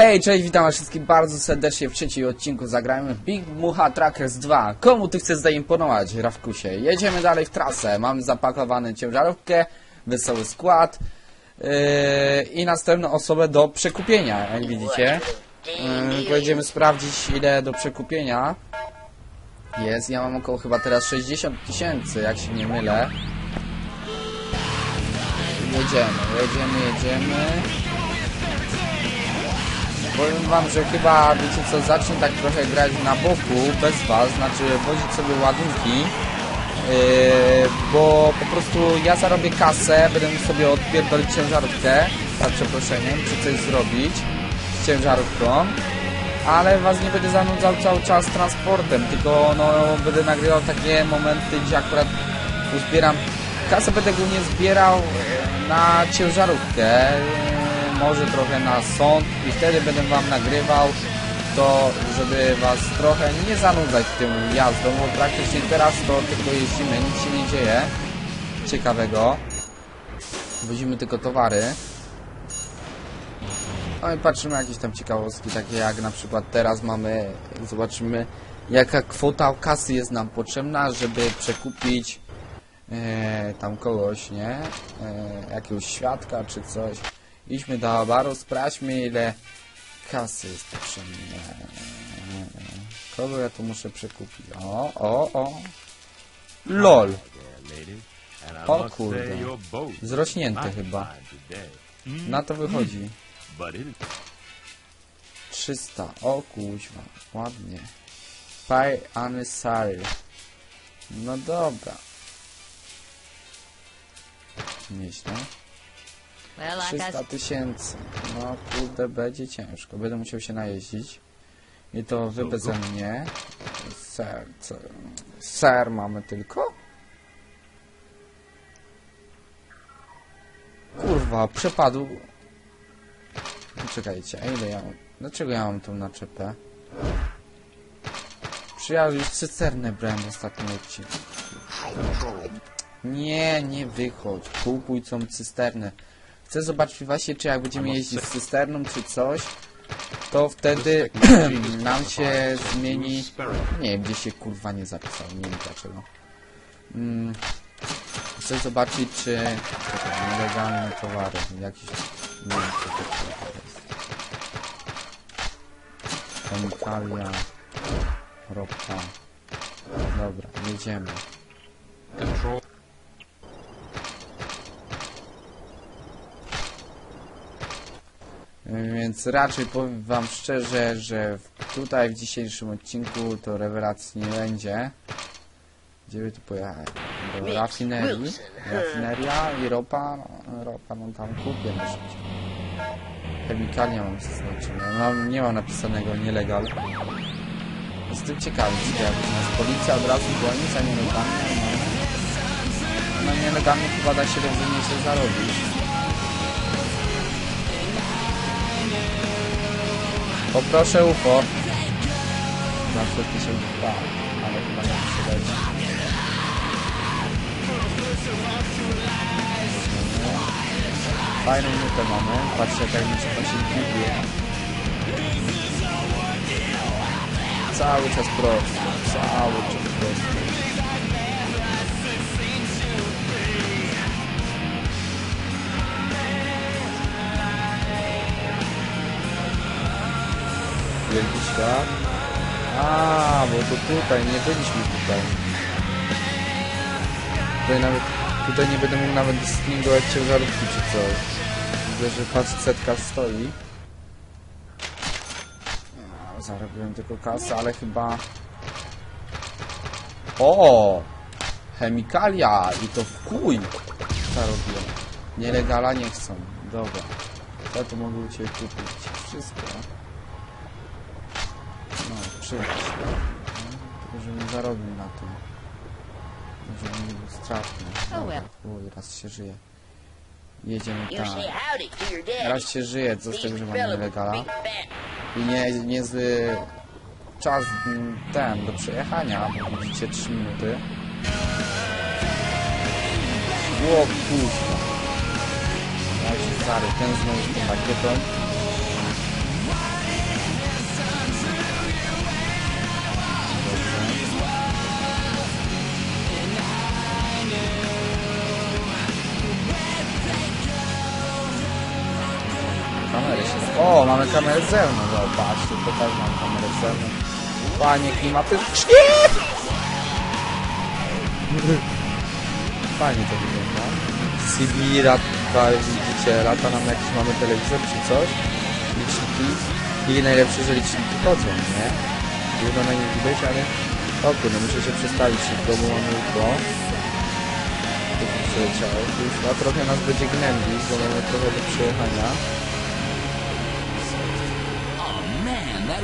Hej, cześć, witam was wszystkich bardzo serdecznie w trzecim odcinku Zagrajmy Big Mucha Trackers 2 Komu ty chcesz zaimponować, Rawkusie? Jedziemy dalej w trasę, mamy zapakowaną ciężarówkę, wesoły skład yy, I następną osobę do przekupienia, jak widzicie. Yy, Pojedziemy sprawdzić ile do przekupienia jest, ja mam około chyba teraz 60 tysięcy, jak się nie mylę. Jedziemy, jedziemy, jedziemy Powiem wam, że chyba, wiecie co, zacznę tak trochę grać na boku, bez was, znaczy wozić sobie ładunki, yy, bo po prostu ja zarobię kasę, będę sobie odpierdolić ciężarówkę, za przeproszeniem, czy coś zrobić z ciężarówką, ale was nie będę zanudzał cały czas transportem, tylko no, będę nagrywał takie momenty, gdzie akurat uzbieram kasę, będę głównie zbierał na ciężarówkę, może trochę na sąd i wtedy będę wam nagrywał to, żeby was trochę nie zanudzać tym jazdą, bo praktycznie teraz to tylko jeździmy, nic się nie dzieje ciekawego. Wozimy tylko towary. No i patrzymy jakieś tam ciekawostki, takie jak na przykład teraz mamy, zobaczymy jaka kwota kasy jest nam potrzebna, żeby przekupić e, tam kogoś, nie? E, jakiegoś świadka czy coś. Idźmy do baru, sprawdźmy ile kasy jest potrzebne. Kogo ja tu muszę przekupić? O, o, o. LOL. O kurde. Zrośnięte chyba. Na to wychodzi. 300. O kuźwa. Ładnie. Pay unnecessary. No dobra. Nieźle. Well, like I 300 tysięcy. No kurde, będzie ciężko. Będę musiał się najeździć. I to wy beze mnie. Ser, co? Ser mamy tylko? Kurwa, przepadł. No, Czekajcie, a ile ja mam? Dlaczego ja mam tą naczepę? Czy ja już cysternę brałem w ostatnim odcinku? Nie, nie wychodź. Kupuj tą cysternę. Chcę zobaczyć właśnie, czy jak będziemy jeździć z cysterną, czy coś, to wtedy nam się zmieni... Nie wiem, gdzie się kurwa nie zapisał, nie wiem dlaczego. Mm, chcę zobaczyć, czy... Czekaj, nielegalne towary, jakiś... Nie wiem, co to jest. Chemikalia... Ropka... Dobra, jedziemy. Więc raczej powiem wam szczerze, że tutaj w dzisiejszym odcinku to rewelacji nie będzie. Gdzie by tu pojechać? Do rafinerii. Rafineria i ropa. No, ropa no tam kupię na szybciej. Chemikalia mam zaznaczone. Mam, nie mam napisanego nielegal. Jestem ciekawy, czy jak nas policja od razu goni za nielegalnie. No, no nielegalnie chyba da się równie się zarobić. Poproszę UFO. Zawsze piszę dwa, ale chyba nie muszę dać. Fajną nutę mamy. Patrzcie jak mi się się gibie. Cały czas prosto. Cały czas prosto. Świat. A, bo to tutaj, nie byliśmy tutaj. Tutaj nawet, tutaj nie będę mógł nawet distingować ciężarówki czy coś. Widzę, że facetka stoi. Zarobiłem tylko kasę, ale chyba... O! Chemikalia! I to w chuj! Zarobiłem. Nielegala nie chcą. Dobra. Co tu mogę u Ciebie kupić? Wszystko. Przyjść. Tylko, żebym zarobił na tym. Żebym nie był stratny. Uj, raz się żyje. Jedziemy tam. Raz się żyje, co z tego, że mam fat I nie, niezły czas mm, ten do przejechania, bo widzicie 3 minuty. O kuźwa. Ja się stary, ten znowu z tą rakietą. O, mamy kamerę z patrzcie, to też mam kamerę z. Panie klimatycznie! Fajnie to wygląda. CB lata, widzicie, lata nam jakiś mamy telewizor czy coś. Liczniki. I najlepsze, że liczniki chodzą, nie? Wygląda nie widać, ale... O kurde, muszę się przestawić szybko, bo mamy przyleciało. Już, a trochę nas będzie gnębić, bo mamy trochę do przejechania.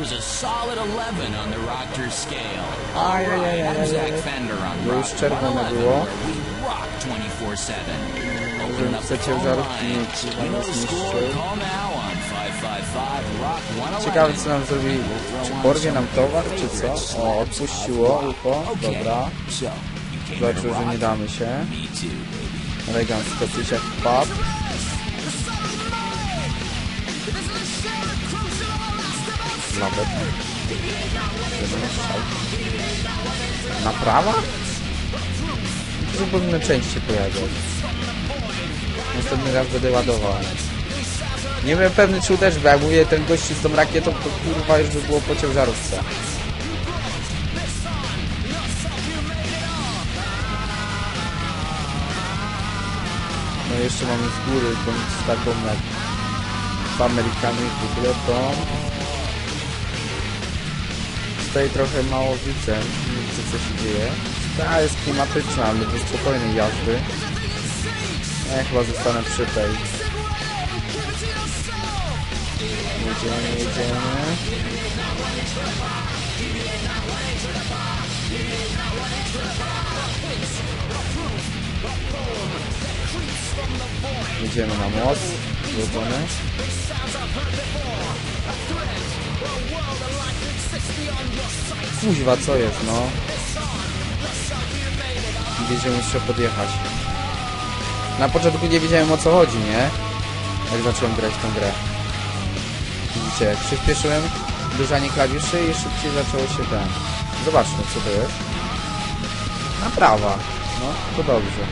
Was a solid 11 on the Rocker scale. Ajajajajaj. I'm Zach Fender on Bo już Rock czerwone 111, było. where we rock 24/7. Open up the phone You know the score. Call now on 555 Rock 111. Ciekawe co nam zrobi, czy porwie nam towar, czy co? O, odpuściło Okay, dobra. Zobaczył, że nie damy się. Elegancko, coś jak Nawet. Naprawa? Powinno częściej pojawiać. Następny raz będę ładował. Nie byłem pewny czy uderzy, bo jak mówię ten gościu z tą rakietą, to kurwa już by było po ciężarówce. No jeszcze mamy z góry tą taką jak w Amerykanie w ogóle tutaj trochę mało widzę, nie widzę co się dzieje. Ta jest klimatyczna, ale do spokojnej jazdy. Ja chyba zostanę przy tej. Jedziemy, jedziemy. Jedziemy na most, złożony. Kuźwa, co jest, no? Wiedziałem, muszę podjechać. Na początku nie wiedziałem o co chodzi, nie? Jak zacząłem grać w tą grę. Widzicie, jak przyspieszyłem uderzanie klawiszy i szybciej zaczęło się ten. Zobaczmy, co to jest. Naprawa. No, to dobrze.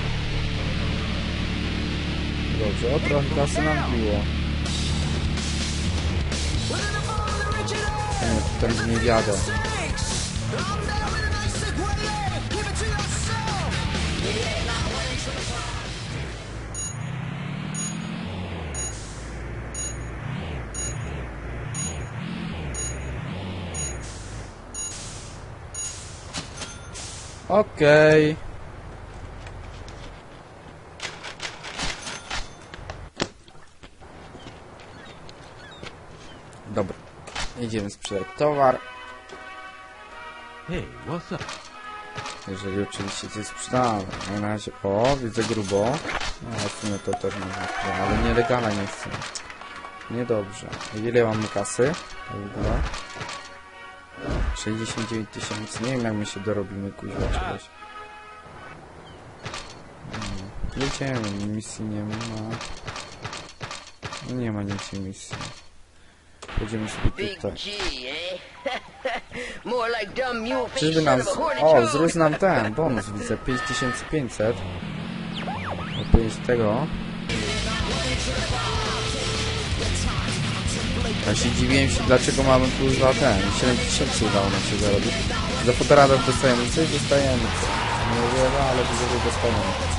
Dobrze, o trochę kasy nam biło. Nie, ten nie wiadę. Okej. Dobra. Idziemy sprzedać towar. Hey, what's up? Jeżeli oczywiście coś sprzedamy. Na razie, o, widzę grubo. No, w sumie to też można sprzedać, ale nielegalnie nie chcę. Niedobrze. Ile mamy kasy? W ogóle? 69 tysięcy. Nie wiem jak my się dorobimy kuźwa czegoś. Hmm. Jedziemy, misji nie ma. No nie ma nic misji. Jedziemy sobie tutaj. Eh? Czyżby nam... O, toad. wzrósł nam ten bonus, widzę, 5500. Oprócz tego... Ja się dziwiłem się, dlaczego mamy kurwa ten, 7000 udało nam się zarobić. Za fotoradar dostajemy coś, dostajemy. Nie wiele, ale dużo dostajemy.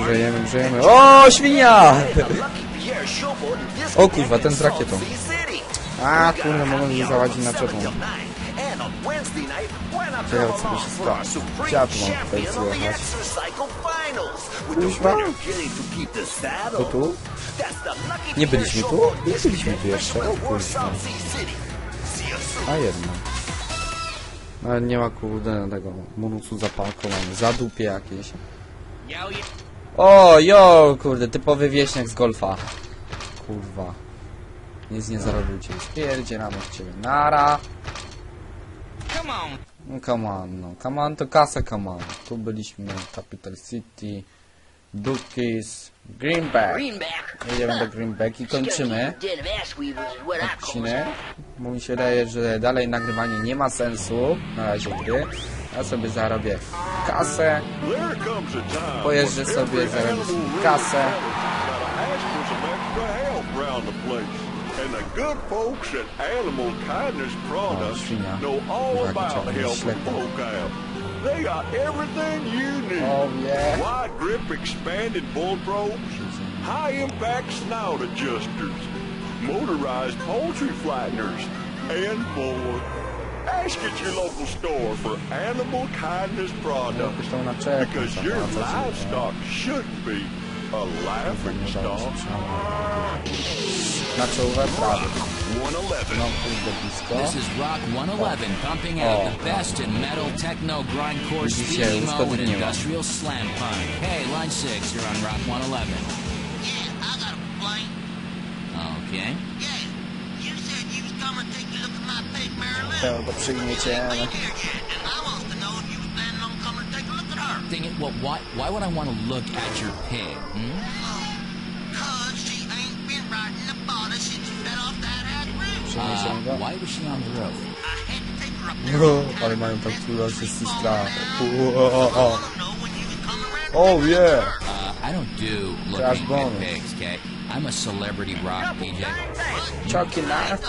Grzejemy, grzejemy. O, świnia! O kurwa, ten z rakietą. A, kurwa, mogę mnie załadzić na czepą. Ciekawe, co by się stało. Mam tutaj zjechać. Kuźwa? To tu? Nie byliśmy tu? Nie byliśmy tu jeszcze. O kurwa. A jednak. Ale nie ma kurde tego bonusu zapalkowania. Zadupie jakieś. O, jo, kurde, typowy wieśniak z golfa. Kurwa. Nic nie zarobił cię. Spierdzielam od ciebie. Nara. No come on, no. Come on to kasa, come on. Tu byliśmy, Capital City, Dookies, Greenback. Greenback. Jedziemy do Greenback i kończymy odcinek. Bo mi się wydaje, że dalej nagrywanie nie ma sensu na razie gry. Ja sobie zarobię kasę, There comes a time pojeżdżę sobie, zarobię animal sobie really kasę. gotta ask for some extra help round the place. And the good folks at Animal Kindness Products know all about helping folk out. They got everything you need. Oh, yeah. Wide grip expanded bull probes, high impact snout adjusters, motorized poultry flatteners, and more. Ask at your local store for Animal Kindness Products. Jakoś tą naczepę, Because your a co się livestock shouldn't be a laughing nie udało stock. się przynajmniej. Na 111. No, kurde, blisko. This is Rock 111 pumping out Oh, the best in metal, techno, grindcore, Widzicie, speed emo, and industrial slam punk. Hey, line 6, you're on Rock 111. Yeah, I got a complaint. Okay. Yeah, you said you was coming to take a look at my pig, Marilyn. Tego go przyjmiecie, Ain't ale... here yet, and I wants to know if you was planning on coming to take a look at her. Dang it, well, why, why would I want to look at your pig? Hmm? Cause she ain't been riding the body since you fell off that ass roof. Uh, why was she on the roof? I had to take her up there. O, ale mają tak czuła wszyscy strach. Wanna know when you was coming around. Oh yeah! Uh, I don't do Josh looking at Bowman. pigs, okay? I'm a celebrity rock DJ. Chucky Knife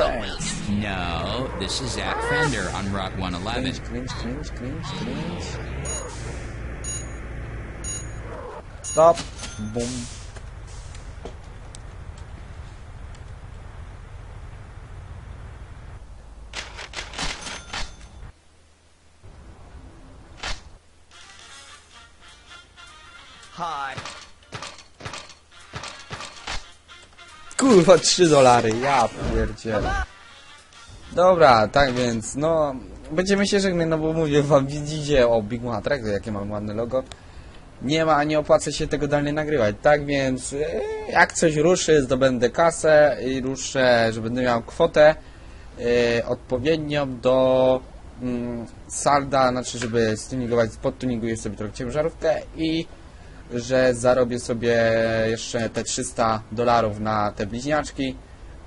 No, this is Zach Fender on Rock 111. Cringe, cringe, cringe, cringe, cringe. Stop. Boom. Hi. Kurwa, 3 dolary, ja pierdzielę. Dobra, tak więc, no, będziemy się żegnać, no bo mówię wam, widzicie, o, Big Matrek, jakie mam ładne logo. Nie ma, nie opłaca się tego dalej nagrywać, tak więc, e, jak coś ruszy, zdobędę kasę i ruszę, że będę miał kwotę e, odpowiednią do mm, salda, znaczy, żeby stuningować, podtuninguję sobie trochę ciężarówkę i że zarobię sobie jeszcze te 300 dolarów na te bliźniaczki,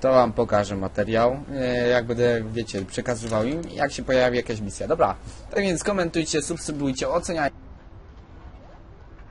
to Wam pokażę materiał, e, jak będę, wiecie, przekazywał im, jak się pojawi jakaś misja. Dobra, tak więc komentujcie, subskrybujcie, oceniajcie.